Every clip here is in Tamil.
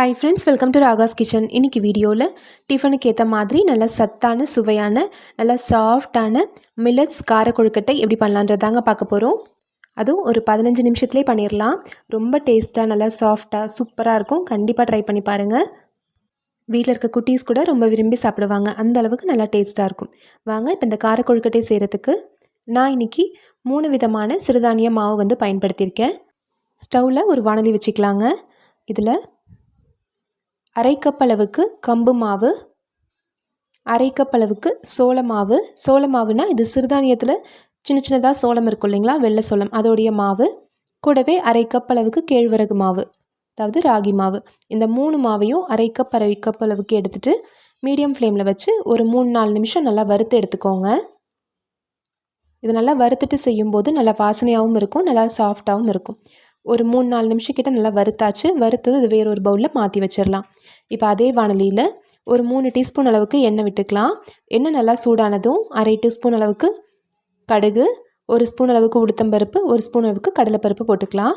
Hi friends welcome to Raga's Kitchen இன்னைக்கு வீடியோவில் டிஃபனுக்கு ஏற்ற மாதிரி நல்லா சத்தான சுவையான நல்லா சாஃப்டான மில்லட்ஸ் கார கொழுக்கட்டை எப்படி பண்ணலான்றதாங்க பார்க்க போகிறோம் அதுவும் ஒரு பதினஞ்சு நிமிஷத்துலேயே பண்ணிடலாம் ரொம்ப டேஸ்ட்டாக நல்லா சாஃப்டாக சூப்பராக இருக்கும். கண்டிப்பாக ட்ரை பண்ணி பாருங்கள் வீட்டில் இருக்க குட்டீஸ் கூட ரொம்ப விரும்பி சாப்பிடுவாங்க. அந்த அளவுக்கு நல்லா டேஸ்ட்டாக இருக்கும். வாங்க இப்போ இந்த கார கொழுக்கட்டை செய்கிறதுக்கு நான் இன்றைக்கி மூணு விதமான சிறுதானிய மாவு வந்து பயன்படுத்தியிருக்கேன். ஸ்டவ்வில் ஒரு வானொலி வச்சுக்கலாங்க. இதில் அரை கப் அளவுக்கு கம்பு மாவு அரை கப் அளவுக்கு சோள மாவு. சோள மாவுனா இது சிறுதானியத்தில் சின்ன சின்னதாக சோளம் இருக்கும் இல்லைங்களா? வெள்ளை சோளம். அதோடைய மாவு. கூடவே அரை கப் அளவுக்கு கேழ்வரகு மாவு. அதாவது ராகி மாவு. இந்த மூணு மாவையும் அரை கப் அரை கப் அளவுக்கு எடுத்துகிட்டு மீடியம் ஃப்ளேமில் வச்சு ஒரு மூணு நாலு நிமிஷம் நல்லா வறுத்து எடுத்துக்கோங்க. இது நல்லா வறுத்துட்டு செய்யும்போது நல்லா வாசனையாகவும் இருக்கும் நல்லா சாஃப்டாகவும் இருக்கும். ஒரு மூணு நாலு நிமிஷம் கிட்ட நல்லா வறுத்தாச்சு. வறுத்தது இது வேற ஒரு பவுலில் மாற்றி வச்சிடலாம் இப்போ அதே வானலியில் ஒரு மூணு டீஸ்பூன் அளவுக்கு எண்ணெய் விட்டுக்கலாம். எண்ணெய் நல்லா சூடானதும் அரை டீஸ்பூன் அளவுக்கு கடுகு ஒரு ஸ்பூன் அளவுக்கு உளுத்தம்பருப்பு ஒரு ஸ்பூன் அளவுக்கு கடலைப்பருப்பு போட்டுக்கலாம்.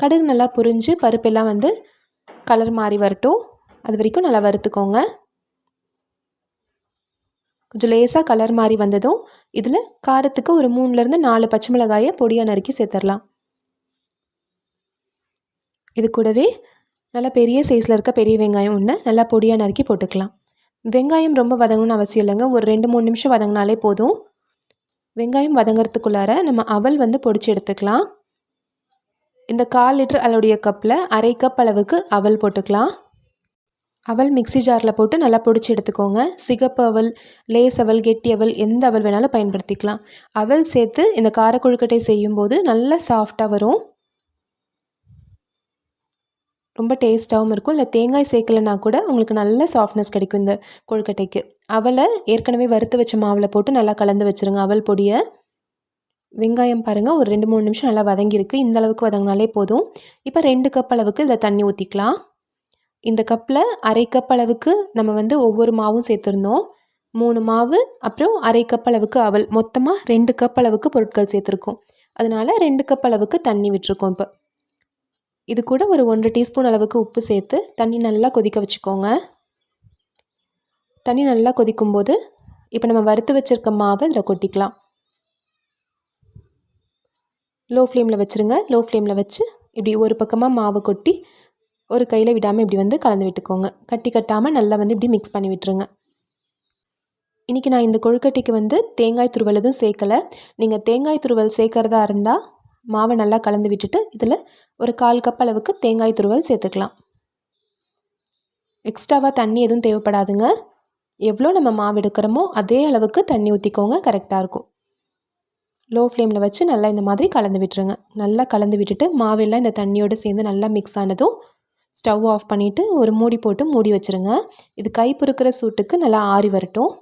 கடுகு நல்லா புரிஞ்சு பருப்பெல்லாம் வந்து கலர் மாறி வரட்டும். அது வரைக்கும் நல்லா வறுத்துக்கோங்க. கொஞ்சம் லேசாக கலர் மாறி வந்ததும் இதில் காரத்துக்கு ஒரு மூணுலேருந்து நாலு பச்சை மிளகாயை பொடியாக நறுக்கி சேர்த்துடலாம் இது கூடவே நல்லா பெரிய சைஸில் இருக்க பெரிய வெங்காயம் ஒன்று நல்லா பொடியாக நறுக்கி போட்டுக்கலாம். வெங்காயம் ரொம்ப வதங்கணும்னு அவசியம் இல்லைங்க. ஒரு ரெண்டு மூணு நிமிஷம் வதங்கினாலே போதும். வெங்காயம் வதங்கிறதுக்குள்ளார நம்ம அவல் வந்து பொடிச்சு எடுத்துக்கலாம். இந்த கால் லிட்டர் அளவுடைய கப்பில் அரை கப் அளவுக்கு அவல் போட்டுக்கலாம். அவல் மிக்சி ஜாரில் போட்டு நல்லா பொடிச்சு எடுத்துக்கோங்க. சிகப்பு அவல் லேஸ் அவல் கெட்டி அவல் எந்த அவல் வேணாலும் பயன்படுத்திக்கலாம். அவல் சேர்த்து இந்த கார கொழுக்கட்டை செய்யும்போது நல்லா சாஃப்டாக வரும். ரொம்ப டேஸ்ட்டாகவும் இருக்கும். இல்லை தேங்காய் சேர்க்கலைனா கூட உங்களுக்கு நல்ல சாஃப்ட்னஸ் கிடைக்கும் இந்த கொழுக்கட்டைக்கு. அவலை ஏற்கனவே வறுத்து வச்ச மாவில் போட்டு நல்லா கலந்து வச்சுருங்க. அவல் பொடியை வெங்காயம் பாருங்கள் ஒரு ரெண்டு மூணு நிமிஷம் நல்லா வதங்கியிருக்கு. இந்த அளவுக்கு வதங்கினாலே போதும். இப்போ ரெண்டு கப் அளவுக்கு இதில் தண்ணி ஊற்றிக்கலாம் இந்த கப்பில் அரை கப் அளவுக்கு நம்ம வந்து ஒவ்வொரு மாவும் சேர்த்துருந்தோம். மூணு மாவு அப்புறம் அரை கப் அளவுக்கு அவல் மொத்தமாக ரெண்டு கப் அளவுக்கு பொருட்கள் சேர்த்துருக்கோம். அதனால் ரெண்டு கப் அளவுக்கு தண்ணி விட்டுருக்கோம் இப்போ. இது கூட ஒரு ஒன்றரை டீஸ்பூன் அளவுக்கு உப்பு சேர்த்து தண்ணி நல்லா கொதிக்க வச்சுக்கோங்க. தண்ணி நல்லா கொதிக்கும்போது இப்போ நம்ம வறுத்து வச்சுருக்க மாவை இதில் கொட்டிக்கலாம். லோ ஃப்ளேமில் வச்சுருங்க லோ ஃப்ளேமில் வச்சு இப்படி ஒரு பக்கமாக மாவை கொட்டி ஒரு கையில் விடாமல் இப்படி வந்து கலந்து விட்டுக்கோங்க. கட்டி கட்டாமல் நல்லா வந்து இப்படி மிக்ஸ் பண்ணி விட்டுருங்க. இன்றைக்கி நான் இந்த கொழுக்கட்டைக்கு வந்து தேங்காய் துருவல் எதுவும் சேர்க்கலை. நீங்கள் தேங்காய் துருவல் சேர்க்குறதா இருந்தால் மாவை நல்லா கலந்து விட்டுட்டு இதில் ஒரு கால் கப் அளவுக்கு தேங்காய் துருவல் சேர்த்துக்கலாம். எக்ஸ்ட்ராவாக தண்ணி எதுவும் தேவைப்படாதுங்க. எவ்வளோ நம்ம மாவு எடுக்கிறோமோ அதே அளவுக்கு தண்ணி ஊற்றிக்கோங்க கரெக்டாக இருக்கும். லோ ஃப்ளேமில் வச்சு நல்லா இந்த மாதிரி கலந்து விட்டுருங்க. நல்லா கலந்து விட்டுட்டு மாவெல்லாம் இந்த தண்ணியோடு சேர்ந்து நல்லா மிக்ஸ் ஆனதும் ஸ்டவ் ஆஃப் பண்ணிவிட்டு ஒரு மூடி போட்டு மூடி வச்சுருங்க. இது கை சூட்டுக்கு நல்லா ஆறி வரட்டும்.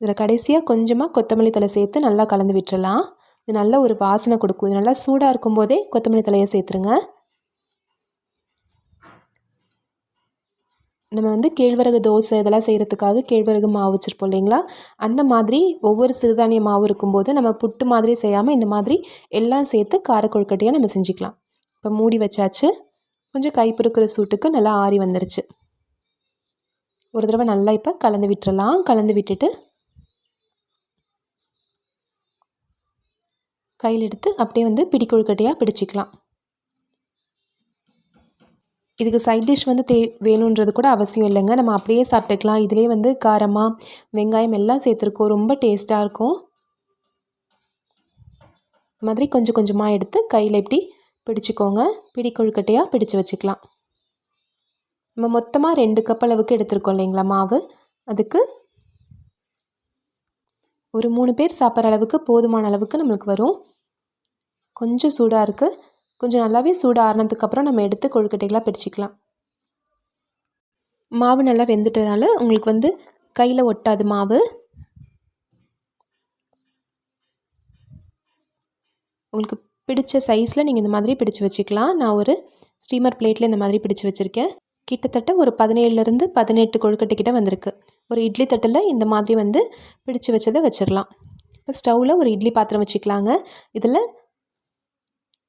இதில் கடைசியாக கொஞ்சமாக கொத்தமல்லி தலை சேர்த்து நல்லா கலந்து விட்டுறலாம். இது நல்ல ஒரு வாசனை கொடுக்கும். இது நல்லா சூடாக இருக்கும்போதே கொத்தமல்லி தலையை சேர்த்துருங்க. நம்ம வந்து கேழ்வரகு தோசை இதெல்லாம் செய்கிறதுக்காக கேழ்வரகு மாவு வச்சுருப்போம் இல்லைங்களா? அந்த மாதிரி ஒவ்வொரு சிறுதானிய மாவு இருக்கும்போது நம்ம புட்டு மாதிரி செய்யாமல் இந்த மாதிரி எல்லாம் சேர்த்து காரக்கொழுக்கட்டையாக நம்ம செஞ்சுக்கலாம். இப்போ மூடி வச்சாச்சு. கொஞ்சம் கை சூட்டுக்கு நல்லா ஆறி வந்துருச்சு. ஒரு தடவை நல்லா இப்போ கலந்து விட்டுறலாம். கலந்து விட்டுட்டு கையில் எடுத்து அப்படியே வந்து பிடி கொழுக்கட்டையாக பிடிச்சிக்கலாம். இதுக்கு சைட் டிஷ் வந்து தே வேணுன்றது கூட அவசியம் இல்லைங்க. நம்ம அப்படியே சாப்பிட்டுக்கலாம். இதிலே வந்து காரமாக வெங்காயம் எல்லாம் சேர்த்துருக்கோம். ரொம்ப டேஸ்ட்டாக இருக்கும். மாதிரி கொஞ்சம் கொஞ்சமாக எடுத்து கையில் இப்படி பிடிச்சிக்கோங்க. பிடி கொழுக்கட்டையாக பிடிச்சு வச்சுக்கலாம். நம்ம மொத்தமாக ரெண்டு கப் அளவுக்கு எடுத்துருக்கோம் இல்லைங்களா மாவு? அதுக்கு ஒரு மூணு பேர் சாப்பிட்ற அளவுக்கு போதுமான அளவுக்கு நம்மளுக்கு வரும். கொஞ்சம் சூடாக இருக்குது கொஞ்சம் நல்லாவே சூடாக ஆறினதுக்கப்புறம் நம்ம எடுத்து கொழுக்கட்டைகளாக பிரிச்சுக்கலாம். மாவு நல்லா வெந்துட்டதால உங்களுக்கு வந்து கையில் ஒட்டாது மாவு. உங்களுக்கு பிடிச்ச சைஸில் நீங்கள் இந்த மாதிரி பிடிச்சு வச்சுக்கலாம். நான் ஒரு ஸ்டீமர் பிளேட்டில் இந்த மாதிரி பிடிச்சு வச்சுருக்கேன். கிட்டத்தட்ட ஒரு பதினேழுலேருந்து பதினெட்டு கொழுக்கட்டை கிட்ட வந்திருக்கு. ஒரு இட்லி தட்டில் இந்த மாதிரி வந்து பிடிச்சு வச்சதை வச்சிடலாம் இப்போ ஸ்டவ்வில் ஒரு இட்லி பாத்திரம் வச்சுக்கலாங்க. இதில்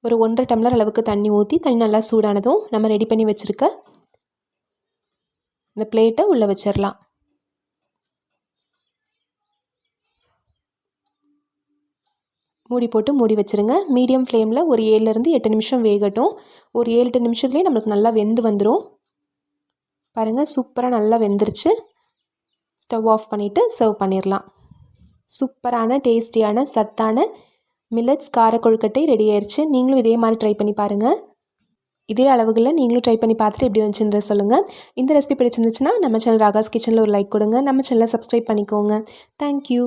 ஒரு ஒன்றரை டம்ளர் அளவுக்கு தண்ணி ஊற்றி தண்ணி நல்லா சூடானதும் நம்ம ரெடி பண்ணி வச்சுருக்க இந்த பிளேட்டை உள்ளே வச்சிடலாம் மூடி போட்டு மூடி வச்சுருங்க. மீடியம் ஃப்ளேமில் ஒரு ஏழுலேருந்து எட்டு நிமிஷம் வேகட்டும். ஒரு ஏழு எட்டு நிமிஷத்துலேயே நம்மளுக்கு நல்லா வெந்து வந்துடும் பாருங்கள் சூப்பராக நல்லா வெந்துருச்சு. ஸ்டவ் ஆஃப் பண்ணிவிட்டு சர்வ் பண்ணிடலாம் சூப்பரான டேஸ்டியான சத்தான மில்லட்ஸ் கார கொழுக்கட்டை ரெடி ஆயிடுச்சு நீங்களும் இதே மாதிரி ட்ரை பண்ணி பாருங்கள் இதே அளவுகளில் நீங்களும் ட்ரை பண்ணி பார்த்துட்டு எப்படி வந்துச்சுன்ற சொல்லுங்கள் இந்த ரெசிபி பிடிச்சிருந்துச்சுன்னா நம்ம சேனல் ராகாஸ் கிச்சனில் ஒரு லைக் கொடுங்க. நம்ம சேனலை சப்ஸ்கிரைப் பண்ணிக்கோங்க. தேங்க்யூ